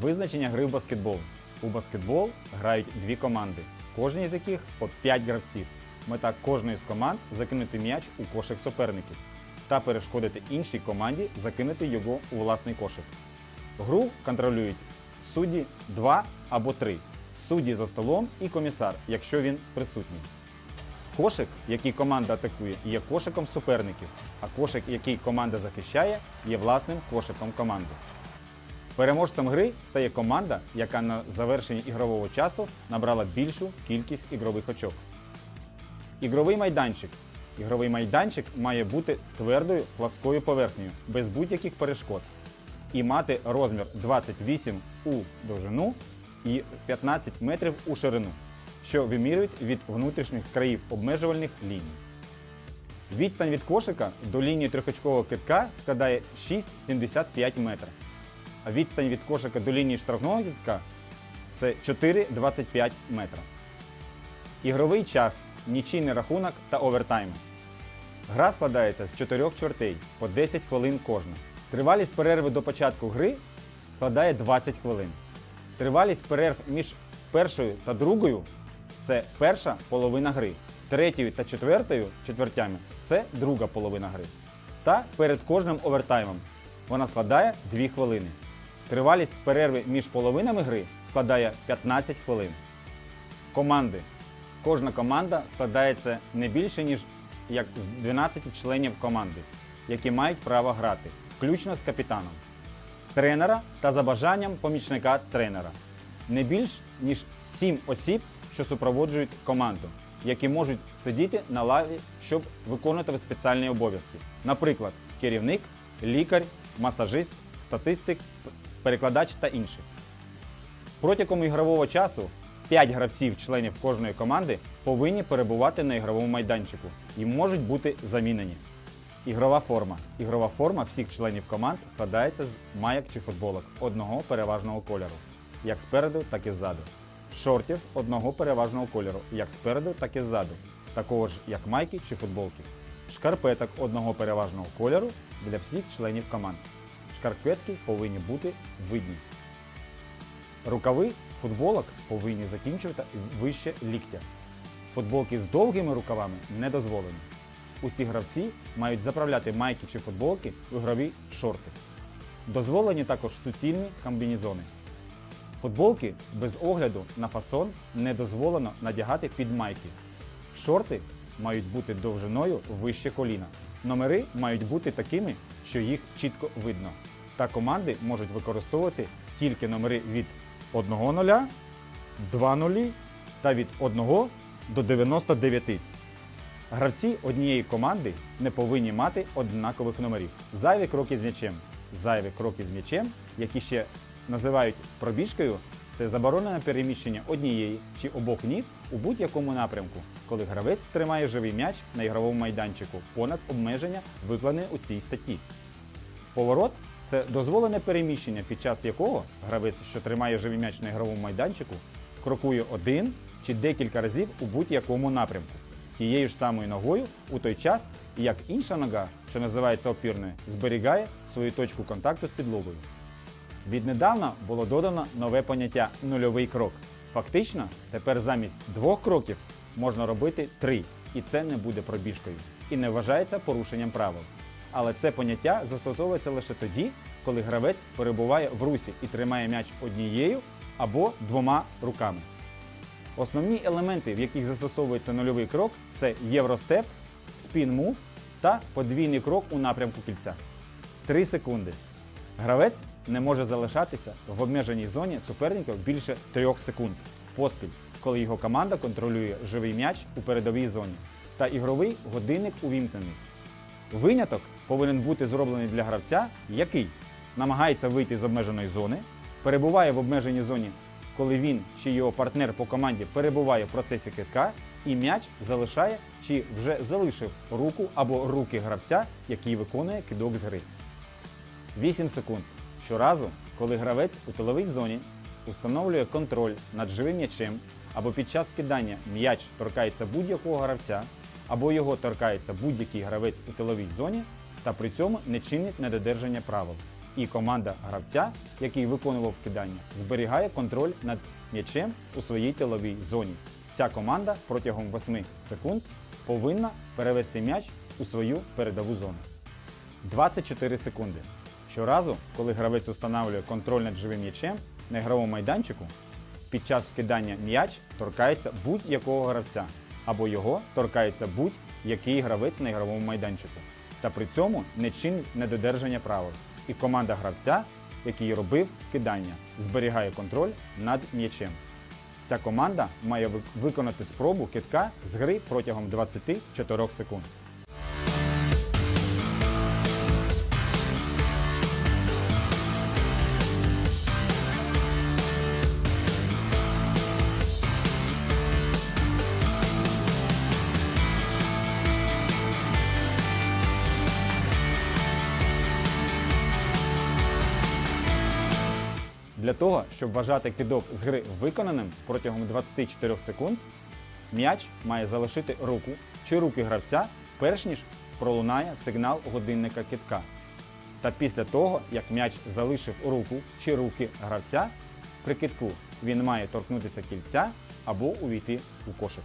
Визначення гри в баскетбол. У баскетбол грають дві команди, кожній з яких по 5 гравців. Мета кожної з команд закинути м'яч у кошик суперників та перешкодити іншій команді закинути його у власний кошик. Гру контролюють судді 2 або 3, судді за столом і комісар, якщо він присутній. Кошик, який команда атакує, є кошиком суперників, а кошик, який команда захищає, є власним кошиком команди. Переможцем гри стає команда, яка на завершенні ігрового часу набрала більшу кількість ігрових очок. Ігровий майданчик. Ігровий майданчик має бути твердою пласкою поверхнею, без будь-яких перешкод, і мати розмір 28 у довжину і 15 метрів у ширину, що вимірюють від внутрішніх країв обмежувальних ліній. Відстань від кошика до лінії трьохочкового китка складає 6,75 метра. Відстань від кошика до лінії штрафного китка це 4,25 метра. Ігровий час, нічийний рахунок та овертайм. Гра складається з 4 чвертей по 10 хвилин кожна. Тривалість перерви до початку гри складає 20 хвилин. Тривалість перерв між першою та другою це перша половина гри. Третьою та четвертою четвертями це друга половина гри. Та перед кожним овертаймом вона складає 2 хвилини. Тривалість перерви між половинами гри складає 15 хвилин. Команди. Кожна команда складається не більше, ніж як 12 членів команди, які мають право грати, включно з капітаном, тренера та за бажанням помічника тренера. Не більш ніж 7 осіб, що супроводжують команду, які можуть сидіти на лаві, щоб виконувати спеціальні обов'язки. Наприклад, керівник, лікар, масажист, статистик, перекладач та інші. Протягом ігрового часу 5 гравців, членів кожної команди, повинні перебувати на ігровому майданчику і можуть бути замінені. Ігрова форма. Ігрова форма всіх членів команд складається з майок чи футболок одного переважного кольору, як спереду, так і ззаду. Шортів одного переважного кольору, як спереду, так і ззаду, такого ж як майки чи футболки. Шкарпеток одного переважного кольору для всіх членів команд. Шкарпетки повинні бути видні. Рукави футболок повинні закінчувати вище ліктя. Футболки з довгими рукавами не дозволені. Усі гравці мають заправляти майки чи футболки в ігрові шорти. Дозволені також суцільні комбінезони. Футболки без огляду на фасон не дозволено надягати під майки. Шорти мають бути довжиною вище коліна. Номери мають бути такими, що їх чітко видно. Та команди можуть використовувати тільки номери від 1 нуля, 2 нулі та від 1 до 99. Гравці однієї команди не повинні мати однакових номерів. Зайві кроки з м'ячем. Зайві кроки з м'ячем, які ще називають пробіжкою, це заборонене переміщення однієї чи обох ніг у будь-якому напрямку, коли гравець тримає живий м'яч на ігровому майданчику понад обмеження, викладене у цій статті. Поворот це дозволене переміщення, під час якого гравець, що тримає живий м'яч на ігровому майданчику, крокує один чи декілька разів у будь-якому напрямку, тією ж самою ногою у той час, як інша нога, що називається опірною, зберігає свою точку контакту з підлогою. Віднедавна було додано нове поняття нульовий крок. Фактично, тепер замість двох кроків можна робити три, і це не буде пробіжкою і не вважається порушенням правил. Але це поняття застосовується лише тоді, коли гравець перебуває в русі і тримає м'яч однією або двома руками. Основні елементи, в яких застосовується нульовий крок, це євростеп, спін-мув та подвійний крок у напрямку кільця. 3 секунди. Гравець не може залишатися в обмеженій зоні суперника більше 3 секунд поспіль, коли його команда контролює живий м'яч у передовій зоні та ігровий годинник увімкнений. Виняток повинен бути зроблений для гравця, який намагається вийти з обмеженої зони, перебуває в обмеженій зоні, коли він чи його партнер по команді перебуває в процесі китка, і м'яч залишає чи вже залишив руку або руки гравця, який виконує кидок з гри. 8 секунд. Щоразу, коли гравець у тиловій зоні установлює контроль над живим м'ячем або під час кидання м'яч торкається будь-якого гравця, або його торкається будь-який гравець у тиловій зоні, та при цьому не чинить недодержання правил. І команда гравця, який виконував кидання, зберігає контроль над м'ячем у своїй тиловій зоні. Ця команда протягом 8 секунд повинна перевести м'яч у свою передову зону. 24 секунди. Щоразу, коли гравець встановлює контроль над живим м'ячем на ігровому майданчику, під час скидання м'яч торкається будь-якого гравця, або його торкається будь-який гравець на ігровому майданчику. Та при цьому не чинить недодержання правил. І команда гравця, який робив кидання, зберігає контроль над м'ячем. Ця команда має виконати спробу китка з гри протягом 24 секунд. Для того, щоб вважати кидок з гри виконаним протягом 24 секунд, м'яч має залишити руку чи руки гравця, перш ніж пролунає сигнал годинника китка. Та після того, як м'яч залишив руку чи руки гравця, при китку він має торкнутися кільця або увійти у кошик.